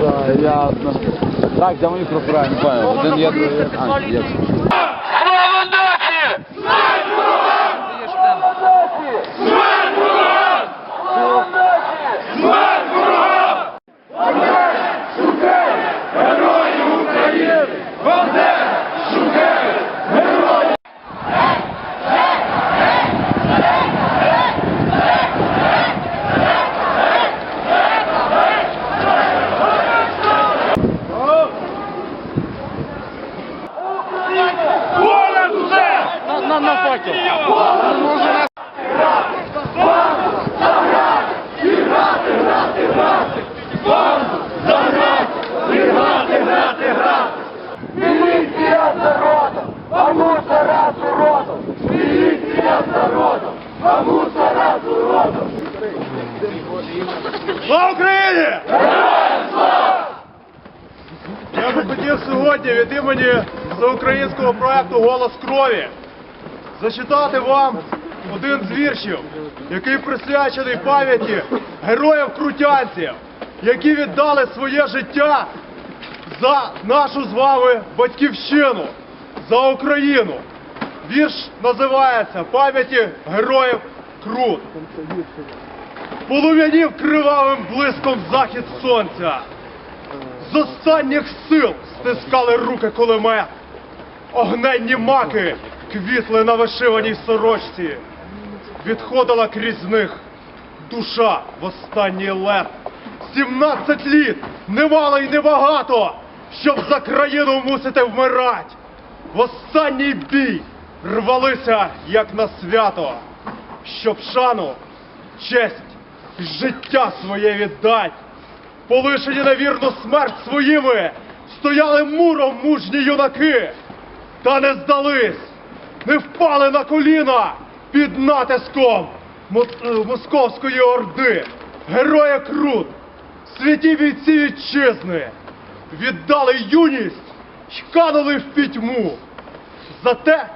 Да, ясно. Так, за мою прапора, не понял. Один я другий. А, є. Слава нації! На, на, на факел. Міліція з народом, а мусора з уродом. Міліція з народом, а мусора з уродом. Слава Україні! Я би хотів сьогодні від імені всеукраїнського проекту Голос крові зачитати вам один з віршів, який присвячений пам'яті героїв-крутянців, які віддали своє життя за нашу з вами батьківщину, за Україну. Вірш називається Пам'яті героїв Крут. Полум'янів кривавим блиском захід сонця. З останніх сил стискали руки кулемет. Огненні маки квітли на вишиваній сорочці. Відходила крізь них душа в останній лед. Сімнадцять літ немало й небагато, щоб за країну мусити вмирать. В останній бій рвалися, як на свято, щоб шану, честь життя своє віддать. Полишені на вірну смерть своїми, стояли муром мужні юнаки, та не здались, не впали на коліна під натиском е, московської орди. Герої Крут, святі бійці вітчизни, віддали юність й канули в пітьму за те,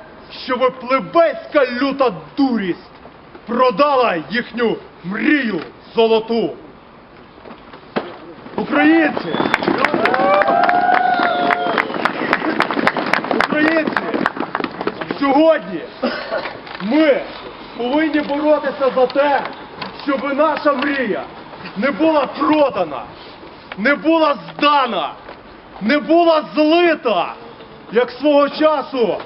щоб плебейська люта дурість продала їхню мрію золоту. Українці! Сьогодні ми повинні боротися за те, щоб наша мрія не була продана, не була здана, не була злита, як свого часу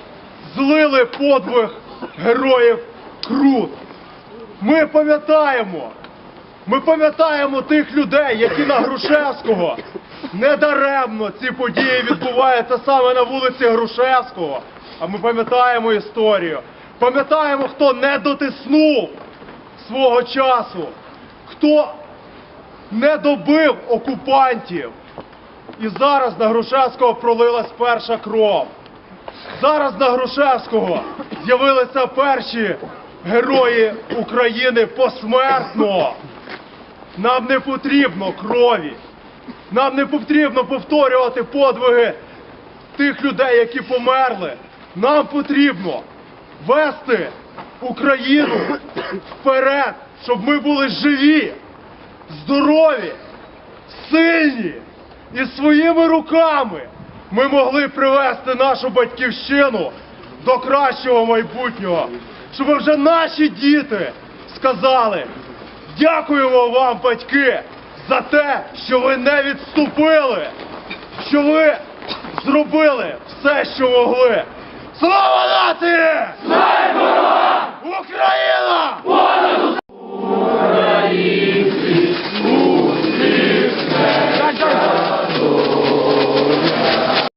злили подвиг героїв Крут. Ми пам'ятаємо, ми пам'ятаємо тих людей, які на Грушевського недаремно ці події відбуваються саме на вулиці Грушевського. А ми пам'ятаємо історію. Пам'ятаємо, хто не дотиснув свого часу, хто не добив окупантів. І зараз на Грушевського пролилась перша кров. Зараз на Грушевського з'явилися перші герої України посмертно. Нам не потрібно крові. Нам не потрібно повторювати подвиги тих людей, які померли. Нам потрібно вести Україну вперед, щоб ми були живі, здорові, сильні і своїми руками ми могли привести нашу батьківщину до кращого майбутнього, щоб вже наші діти сказали дякуємо вам, батьки, за те, що ви не відступили, що ви зробили все, що могли. Слава нації! Слава